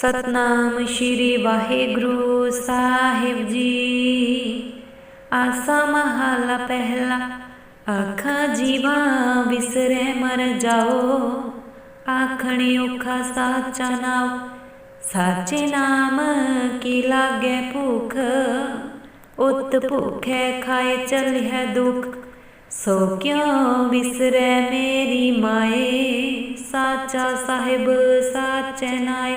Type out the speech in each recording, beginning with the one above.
ਸਤਨਾਮ ਸ਼੍ਰੀ ਵਾਹਿਗੁਰੂ ਸਾਹਿਬ ਜੀ। ਆਸਾ ਮਹਲਾ ਪਹਿਲਾ ਆਖਾਂ ਜੀਵਾ ਵਿਸਰੇ ਮਰ ਜਾਓ। ਆਖਣੀ ਔਖਾ ਸਾਚਾ ਨਾਉ, ਸਾਚੇ ਨਾਮ ਕੀ ਲਾਗੇ ਭੂਖ? ਉਤ ਭੂਖੇ ਖਾਏ ਚਲਿਐ ਦੁਖ, ਸੋ ਕਿਉ ਵਿਸਰੈ ਮੇਰੀ ਮਾਏ? ਸਾਚਾ ਸਾਹਿਬ, ਸਾਚੇ ਨਾਏ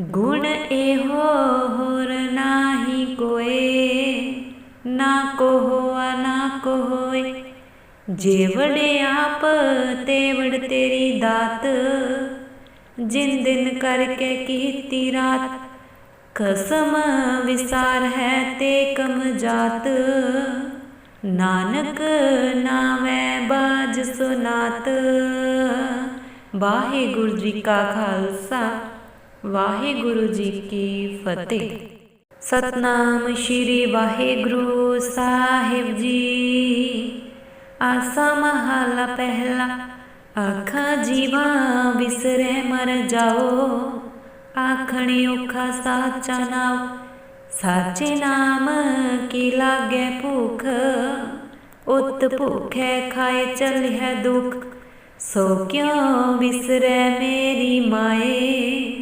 ਗੁਣ ਇਹੋ ਹੋਰ ਨਾਹੀ ਕੋਏ। ਨਾ ਕੋ ਨਾ ਕੋਏ ਹੋਏ ਆਪ ਤੇਵੜ ਤੇਰੀ ਦਾਤ। ਜਿਨ ਦਿਨ ਕਰਕੇ ਕੀਤੀ ਰਾਤ। ਕਸਮ ਵਿਸਾਰ ਹੈ ਤੇ ਕਮ ਜਾਤ। ਨਾਨਕ ਨਾਵੇਂ ਬਾਜ ਸੁਨਾਤ। ਵਾਹਿਗੁਰੂ ਜੀ ਕਾ ਖਾਲਸਾ। ਵਾਹਿਗੁਰੂ ਜੀ ਕੀ ਫਤਿਹ। ਸਤਨਾਮ ਸ਼੍ਰੀ ਵਾਹਿਗੁਰੂ ਸਾਹਿਬ ਜੀ। ਆਸਾ ਮਹਲਾ ਪਹਿਲਾ, ਆਖਾਂ ਜੀਵਾ ਵਿਸਰੇ ਮਰ ਜਾਓ। ਆਖਣੀ ਔਖਾ ਸਾਚਾ ਨਾਉ, ਸਾਚੇ ਨਾਮ ਕੀ ਲਾਗੇ ਭੂਖ? ਉਤ ਭੂਖੇ ਖਾਏ ਹੈ ਦੁਖ, ਸੋ ਕਿਉ ਵਿਸਰੈ ਮੇਰੀ ਮਾਏ?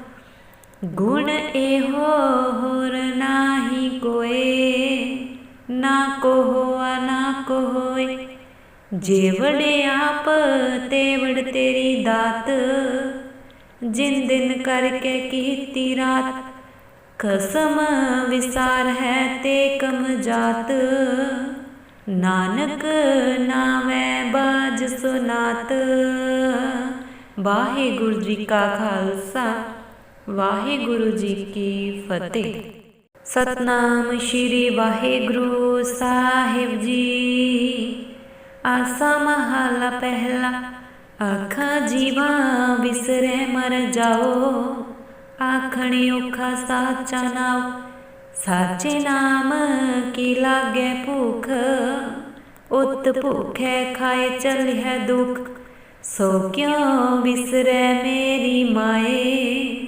ਗੁਣ ਇਹੋ ਹੋਰ ਨਾਹੀ ਕੋਏ। ਨਾ ਕੋ ਨਾ ਕੋਏ ਜੇਵੜੇ ਆਪ ਤੇਵੜ ਤੇਰੀ ਦਾਤ। ਜਿਨ ਦਿਨ ਕਰਕੇ ਕੀਤੀ ਰਾਤ, ਕਸਮ ਵਿਸਾਰ ਹੈ ਤੇ ਕਮ ਜਾਤ। ਨਾਨਕ ਨਾਵੇਂ ਬਾਜ ਸੁਨਾਤ। ਵਾਹਿਗੁਰੂ ਜੀ ਕਾ ਖਾਲਸਾ। ਵਾਹਿਗੁਰੂ ਜੀ ਕੀ ਫਤਿਹ। ਸਤਨਾਮ ਸ਼੍ਰੀ ਵਾਹਿਗੁਰੂ ਸਾਹਿਬ ਜੀ। ਆਸਾ ਮਹਲਾ ਪਹਿਲਾ ਆਖਾਂ ਜੀਵਾ ਵਿਸਰੇ ਮਰ ਜਾਓ। ਆਖਣੀ ਔਖਾ ਸਾਚਾ ਨਾਉ, ਸਾਚੇ ਨਾਮ ਕੀ ਲਾਗੇ ਭੂਖ? ਉਤ ਭੂਖੇ ਖਾਏ ਚਲਿਐ ਦੁਖ, ਸੋ ਕਿਉ ਵਿਸਰੈ ਮੇਰੀ ਮਾਏ?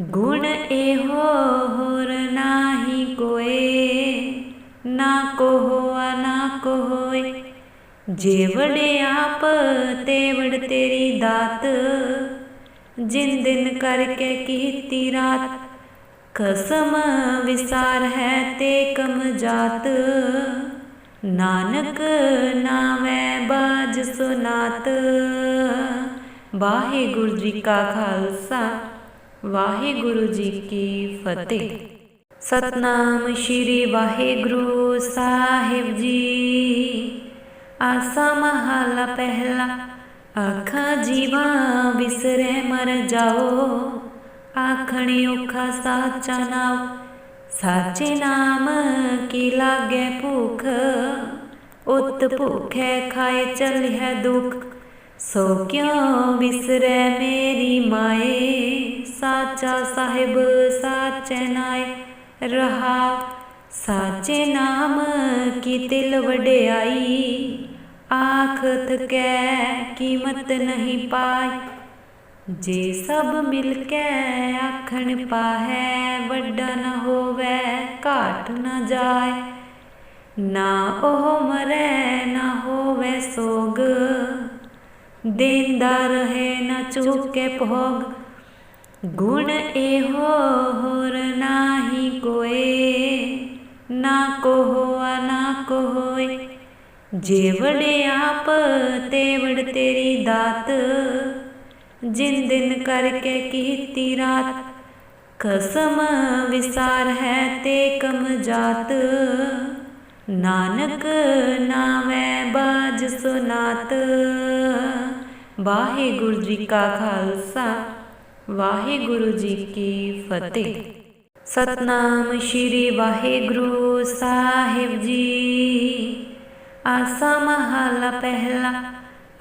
ਗੁਣ ਇਹੋ ਹੋਰ ਨਾਹੀ ਕੋਏ। ਨਾ ਕੋ ਨਾ ਕੋਏ ਹੋਏ ਆਪ ਤੇਵੜ ਤੇਰੀ ਦਾਤ। ਜਿਨ ਦਿਨ ਕਰਕੇ ਕੀਤੀ ਰਾਤ। ਕਸਮ ਵਿਸਾਰ ਹੈ ਤੇ ਕਮ ਜਾਤ। ਨਾਨਕ ਨਾਵੇਂ ਬਾਜ ਸੁਨਾਤ। ਵਾਹਿਗੁਰੂ ਜੀ ਕਾ ਖਾਲਸਾ। ਵਾਹਿਗੁਰੂ ਜੀ ਕੀ ਫਤਿਹ। ਸਤਨਾਮ ਸ਼੍ਰੀ ਵਾਹਿਗੁਰੂ ਸਾਹਿਬ ਜੀ। ਆਸਾ ਮਹਲਾ ਪਹਿਲਾ, ਆਖਾਂ ਜੀਵਾ ਵਿਸਰੇ ਮਰ ਜਾਓ। ਆਖਣੀ ਔਖਾ ਸਾਚਾ ਨਾਉ, ਸਾਚੇ ਨਾਮ ਕੀ ਲਾਗੇ ਭੂਖ? ਉਤ ਭੂਖੇ ਖਾਏ ਚੱਲ ਹੈ ਦੁਖ। ਸੋ ਕਿਉ ਵਿਸਰੈ ਮੇਰੀ ਮਾਏ? ਸਾਚਾ ਸਾਹਿਬ, ਸਾਚੇ ਨਾਏ, ਰਹਾ। ਸਾਚੇ ਨਾਮ ਕੀ ਤਿਲ ਵਡਿਆਈ? ਆਖ ਥਕੈ ਕੀਮਤ ਨਹੀਂ ਪਾਈ। ਜੇ ਸਭ ਮਿਲ ਕੇ ਆਖਣ ਪਾਹੈ, ਵੱਡਾ ਨਾ ਹੋਵੇ, ਘਾਟ ਨਾ ਜਾਏ। ਨਾ ਉਹ ਮਰੈ, ਨਾ ਹੋਵੇ ਸੋਗ। ਦੇਂਦਾ ਰਹੇ ਨਾ ਚੁੱਕੇ ਭੋਗ। ਗੁਣ ਇਹੋ ਹੋਰ ਨਾਹੀ ਕੋਏ। ਨਾ ਕੋ ਹੋਆ ਨਾ ਕੋ ਹੋਏ ਜੇਵੜੇ ਆਪ, ਤੇਵੜ ਤੇਰੀ ਦਾਤ। ਜਿਨ ਦਿਨ ਕਰਕੇ ਕੀਤੀ ਰਾਤ, ਕਸਮ ਵਿਸਾਰ ਹੈ ਤੇ ਕਮ ਜਾਤ। ਨਾਨਕ ਨਾਵੇਂ ਬਾਜ ਸੁਨਾਤ। ਵਾਹਿਗੁਰੂ ਜੀ ਕਾ ਖਾਲਸਾ, ਵਾਹਿਗੁਰੂ ਜੀ ਕੀ ਫਤਿਹ। ਸਤਨਾਮ ਸ਼੍ਰੀ ਵਾਹਿਗੁਰੂ ਸਾਹਿਬ ਜੀ। ਆਸਾ ਮਹਲਾ ਪਹਿਲਾ,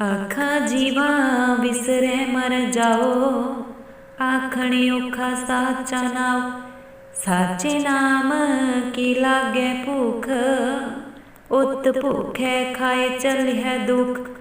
ਆਖਾਂ ਜੀਵਾ ਵਿਸਰੇ ਮਰ ਜਾਓ। ਆਖਣੀ ਔਖਾ ਸਾਚਾ ਨਾਉ, ਸਾਚੇ ਨਾਮ ਕੀ ਲਾਗੇ ਭੁਖ? ਉਤ ਭੁਖੇ ਖਾਏ ਚੱਲ ਹੈ ਦੁਖ।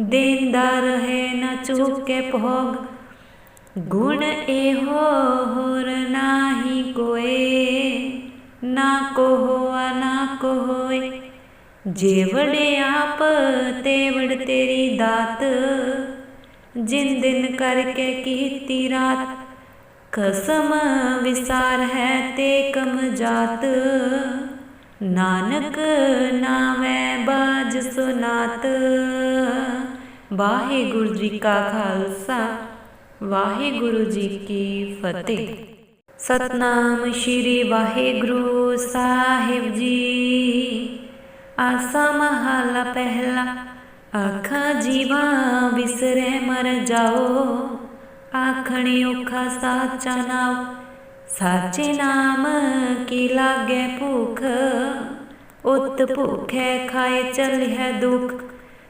ਦੇਂਦਾ ਰਹੇ ਨਾ ਚੁੱਕੇ ਭੋਗ। ਗੁਣ ਇਹੋ ਹੋਰ ਨਾਹੀ ਕੋਏ, ਨਾ ਕੋ ਹੋਆ ਨਾ ਕੋ ਹੋਏ ਜੇਵੜੇ ਆਪ ਤੇਵੜ ਤੇਰੀ ਦਾਤ, ਜਿਨ ਦਿਨ ਕਰਕੇ ਕੀਤੀ ਰਾਤ। ਕਸਮ ਵਿਸਾਰ ਹੈ ਤੇ ਕਮ ਜਾਤ। ਨਾਨਕ ਨਾਵੇਂ ਬਾਜ ਸੁਨਾਤ। ਵਾਹਿਗੁਰੂ ਜੀ ਕਾ ਖਾਲਸਾ, ਵਾਹਿਗੁਰੂ ਜੀ ਕੀ ਫਤਿਹ। ਸਤਨਾਮ ਸ਼੍ਰੀ ਵਾਹਿਗੁਰੂ ਸਾਹਿਬ ਜੀ। ਆਸਾ ਮਹਲਾ ਪਹਿਲਾ, ਆਖਾਂ ਜੀਵਾ ਵਿਸਰੇ ਮਰ ਜਾਓ। ਆਖਣੀ ਔਖਾ ਸਾਚਾ ਨਾਉ, ਸਾਚੇ ਨਾਮ ਕੀ ਲਾਗੇ ਭੁਖ? ਉਤ ਭੁਖੇ ਖਾਏ ਚਲਿਐ ਦੁਖ।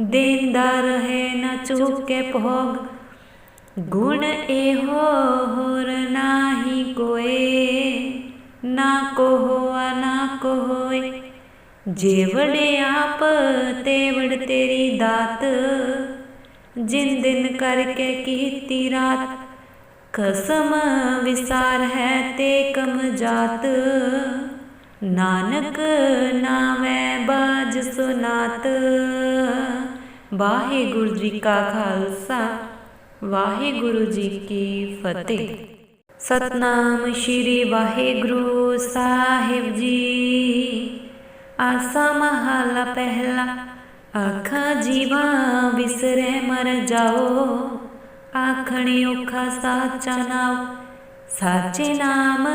ਦੇਂਦਾ ਰਹੇ ਨਾ ਚੁੱਕੇ ਭੋਗ। ਗੁਣ ਇਹੋ ਹੋਰ ਨਾਹੀ ਕੋਏ, ਨਾ ਕੋ ਹੋਆ ਨਾ ਕੋ ਹੋਏ ਜੇਵੜੇ ਆਪ ਤੇਵੜ ਤੇਰੀ ਦਾਤ, ਜਿਨ ਦਿਨ ਕਰਕੇ ਕੀਤੀ ਰਾਤ। ਕਸਮ ਵਿਸਾਰ ਹੈ ਤੇ ਕਮ ਜਾਤ। ਨਾਨਕ ਨਾਵੇਂ ਬਾਜ ਸੁਨਾਤ। ਵਾਹਿਗੁਰੂ ਜੀ ਕਾ ਖਾਲਸਾ, ਵਾਹਿਗੁਰੂ ਜੀ ਕੀ ਫਤਿਹ। ਸਤਨਾਮ ਸ਼੍ਰੀ ਵਾਹਿਗੁਰੂ ਸਾਹਿਬ ਜੀ। ਆਸਾ ਮਹਲਾ ਪਹਿਲਾ, ਆਖਾਂ ਜੀਵਾ ਵਿਸਰੇ ਮਰ ਜਾਓ। ਆਖਣੀ ਔਖਾ ਸਾਚਾ ਨਾਉ, ਸਾਚੇ ਨਾਮ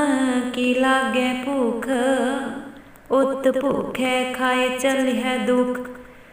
ਕੀ ਲਾਗੇ ਭੁਖ? ਉਤ ਭੁਖੇ ਖਾਏ ਚੱਲ ਹੈ ਦੁਖ।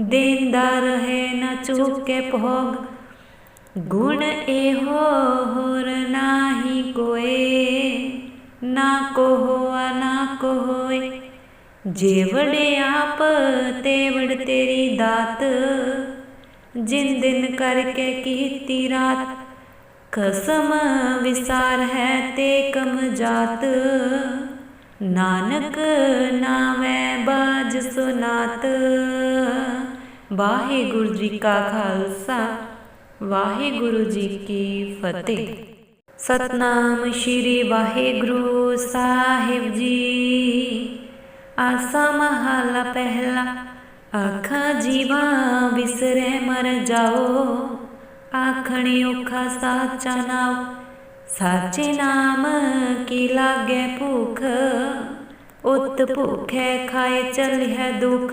ਦੇਂਦਾ ਰਹੇ ਨਾ ਚੁੱਕੇ ਭੋਗ। ਗੁਣ ਇਹੋ ਹੋਰ ਨਾਹੀ ਕੋਏ, ਨਾ ਕੋ ਹੋਆ ਨਾ ਕੋ ਹੋਏ ਜੇਵੜੇ ਆਪ ਤੇਵੜ ਤੇਰੀ ਦਾਤ, ਜਿਨ ਦਿਨ ਕਰਕੇ ਕੀਤੀ ਰਾਤ। ਕਸਮ ਵਿਸਾਰ ਹੈ ਤੇ ਕਮ ਜਾਤ, ਨਾਨਕ ਨਾਮੈ ਬਾਜ ਸੁਨਾਤ। ਵਾਹਿਗੁਰੂ ਜੀ ਕਾ ਖਾਲਸਾ, ਵਾਹਿਗੁਰੂ ਜੀ ਕੀ ਫਤਿਹ। ਸਤਨਾਮ ਸ਼੍ਰੀ ਵਾਹਿਗੁਰੂ ਸਾਹਿਬ ਜੀ। ਆਸਾ ਮਹਲਾ ਪਹਿਲਾ, ਆਖਾਂ ਜੀਵਾ ਵਿਸਰੇ ਮਰ ਜਾਓ। ਆਖਣੀ ਔਖਾ ਸਾਚਾ ਨਾਮ ਸਾਚੇ ਨਾਮ ਕੀ ਲਾਗੇ ਭੁਖ? ਉਤ ਭੁਖੇ ਖਾਏ ਚਲਿਆ ਦੁਖ।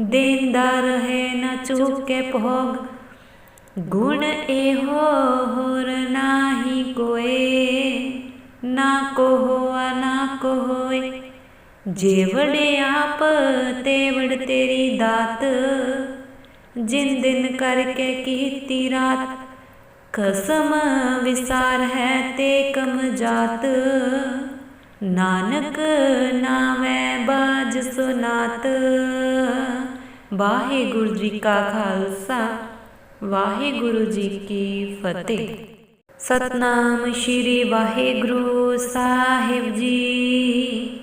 ਦੇਂਦਾ ਰਹੇ ਨ ਚੁੱਕੇ ਭੋਗ। ਗੁਣ ਇਹੋ ਹੋਰ ਨਾਹੀ ਕੋਏ। ਨਾ ਕੋ ਹੋਆ ਨਾ ਕੋ ਹੋਏ ਜੇਵੜੇ ਆਪ, ਤੇਵੜ ਤੇਰੀ ਦਾਤ। ਜਿਨ ਦਿਨ ਕਰਕੇ ਕੀਤੀ ਰਾਤ, ਕਸਮ ਵਿਸਾਰ ਹੈ ਤੇ ਕਮ ਜਾਤ। ਨਾਨਕ ਨਾਮੈ ਬਾਜ ਸੁਨਾਤ। ਵਾਹਿਗੁਰੂ ਜੀ ਕਾ ਖਾਲਸਾ, ਵਾਹਿਗੁਰੂ ਜੀ ਕੀ ਫਤਿਹ। ਸਤਨਾਮ ਸ਼੍ਰੀ ਵਾਹਿਗੁਰੂ ਸਾਹਿਬ ਜੀ।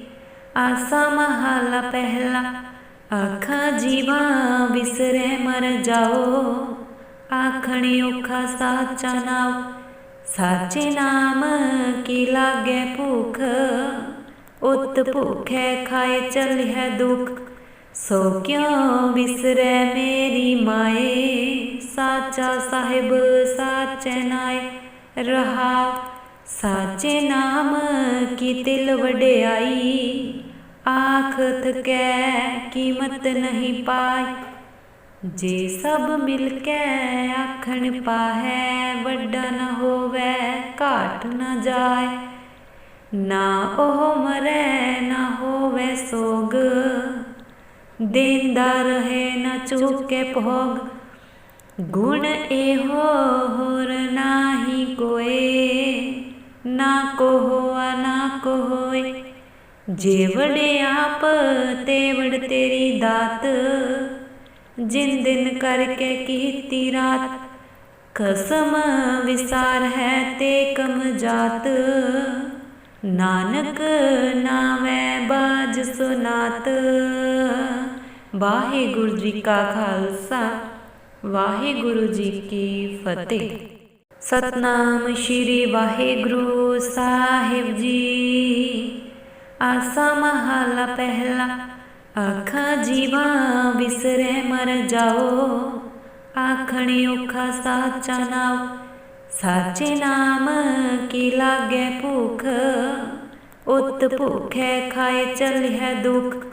ਆਸਾ ਮਹਲਾ ਪਹਿਲਾ ਆਖਾਂ ਜੀਵਾ ਵਿਸਰੇ ਮਰ ਜਾਓ। ਆਖਣੀ ਔਖਾ ਸਾਚਾ ਨਾਮ ਸਾਚੇ ਨਾਮ ਕੀ ਲਾਗੇ ਭੁਖ? ਉਤ ਭੁਖੇ ਖਾਏ ਚੱਲ ਹੈ ਦੁਖ ਸੋ ਕਿਉ ਵਿਸਰੇ ਮੇਰੀ ਮਾਏ? ਸਾਚਾ ਸਾਹਿਬ ਸਾਚੇ ਨਾਏ, ਰਹਾ। ਸਾਚੇ ਨਾਮ ਕੀ ਤਿਲ ਵਡਿਆਈ? ਆਖ ਥਕੈ ਕੀਮਤ ਨਹੀਂ ਪਾਈ। ਜੇ ਸਭ ਮਿਲ ਕੇ ਆਖਣ ਪਾਹੈ, ਵੱਡਾ ਨਾ ਹੋਵੇ, ਘਾਟ ਨਾ ਜਾਏ। ਨਾ ਉਹ ਮਰੈ, ਨਾ ਹੋਵੇ ਸੋਗ। ਦੇਂਦਾ ਰਹੇ ਨਾ ਚੁੱਕੇ ਭੋਗ। ਗੁਣ ਇਹੋ ਹੋਰ ਨਾਹੀ ਕੋਏ, ਨਾ ਕੋ ਹੋਆ ਨਾ ਕੋ ਹੋਏ ਜੇਵੜੇ ਆਪ ਤੇਵੜ ਤੇਰੀ ਦਾਤ, ਜਿਨ ਦਿਨ ਕਰਕੇ ਕੀਤੀ ਰਾਤ। ਕਸਮ ਵਿਸਾਰ ਹੈ ਤੇ ਕਮ ਜਾਤ, ਨਾਨਕ ਨਾਮੈ ਬਾਜ ਸੁਨਾਤ। ਵਾਹਿਗੁਰੂ ਜੀ ਕਾ ਖਾਲਸਾ, ਵਾਹਿਗੁਰੂ ਜੀ ਕੀ ਫਤਿਹ। ਸਤਨਾਮ ਸ਼੍ਰੀ ਵਾਹਿਗੁਰੂ ਸਾਹਿਬ ਜੀ। ਆਸਾ ਮਹਲਾ ਪਹਿਲਾ ਆਖਾਂ ਜੀਵਾ ਵਿਸਰੇ ਮਰ ਜਾਓ। ਆਖਣੀ ਔਖਾ ਸਾਚਾ ਨਾਮ ਸਾਚੇ ਨਾਮ ਕੀ ਲਾਗੇ ਭੁਖ? ਉਤ ਭੁਖੇ ਖਾਏ ਚਲਿਆ ਦੁਖ।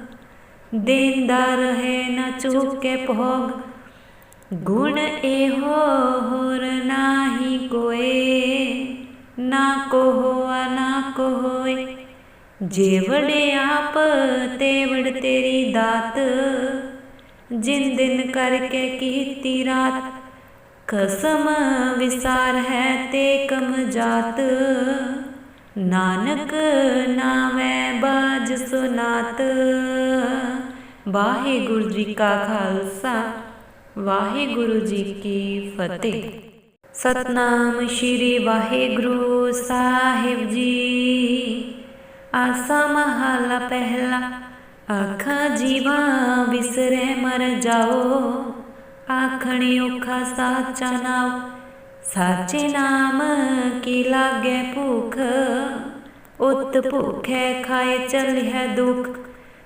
ਦੇਂਦਾ ਰਹੇ ਨ ਚੁੱਕੇ ਭੋਗ। ਗੁਣ ਇਹੋ ਹੋਰ ਨਾਹੀ ਕੋਏ, ਨਾ ਕੋ ਹੋਆ ਨਾ ਕੋ ਹੋਏ ਜੇਵੜੇ ਆਪ ਤੇਵੜ ਤੇਰੀ ਦਾਤ, ਜਿਨ ਦਿਨ ਕਰਕੇ ਕੀਤੀ ਰਾਤ। ਕਸਮ ਵਿਸਾਰ ਹੈ ਤੇ ਕਮ ਜਾਤ। ਨਾਨਕ ਨਾਮੈ ਬਾਜ ਸੁਨਾਤ। ਵਾਹਿਗੁਰੂ ਜੀ ਕਾ ਖਾਲਸਾ, ਵਾਹਿਗੁਰੂ ਜੀ ਕੀ ਫਤਿਹ। ਸਤਨਾਮ ਸ਼੍ਰੀ ਵਾਹਿਗੁਰੂ ਸਾਹਿਬ ਜੀ। ਆਸਾ ਮਹਲਾ ਪਹਿਲਾ, ਆਖਾਂ ਜੀਵਾ ਵਿਸਰੇ ਮਰ ਜਾਓ। ਆਖਣ ਔਖਾ ਸਾਚਾ ਨਾਮ ਸਾਚੇ ਨਾਮ ਕੀ ਲਾਗੇ ਭੁਖ? ਉਤ ਭੁਖੇ ਖਾਏ ਚੱਲ ਹੈ ਦੁਖ।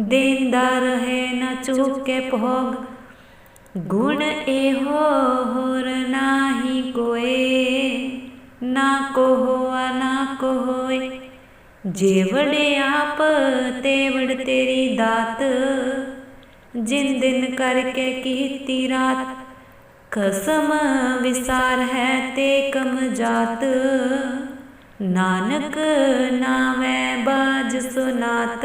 ਦੇਂਦਾ ਰਹੇ ਨਾ ਚੁੱਕੇ ਭੋਗ। ਗੁਣ ਇਹੋ ਹੋਰ ਨਾਹੀ ਕੋਏ, ਨਾ ਕੋ ਹੋਆ ਨਾ ਕੋ ਹੋਏ ਜੇ ਆਪ ਤੇ ਤੇਰੀ ਦਾਤ, ਜਿਨ ਦਿਨ ਕਰਕੇ ਕੀਤੀ ਰਾਤ। ਕਸਮ ਵਿਸਾਰ ਹੈ ਤੇ ਕਮ ਜਾਤ, ਨਾਨਕ ਨਾਮੈ ਬਾਜ ਸੁਨਾਤ।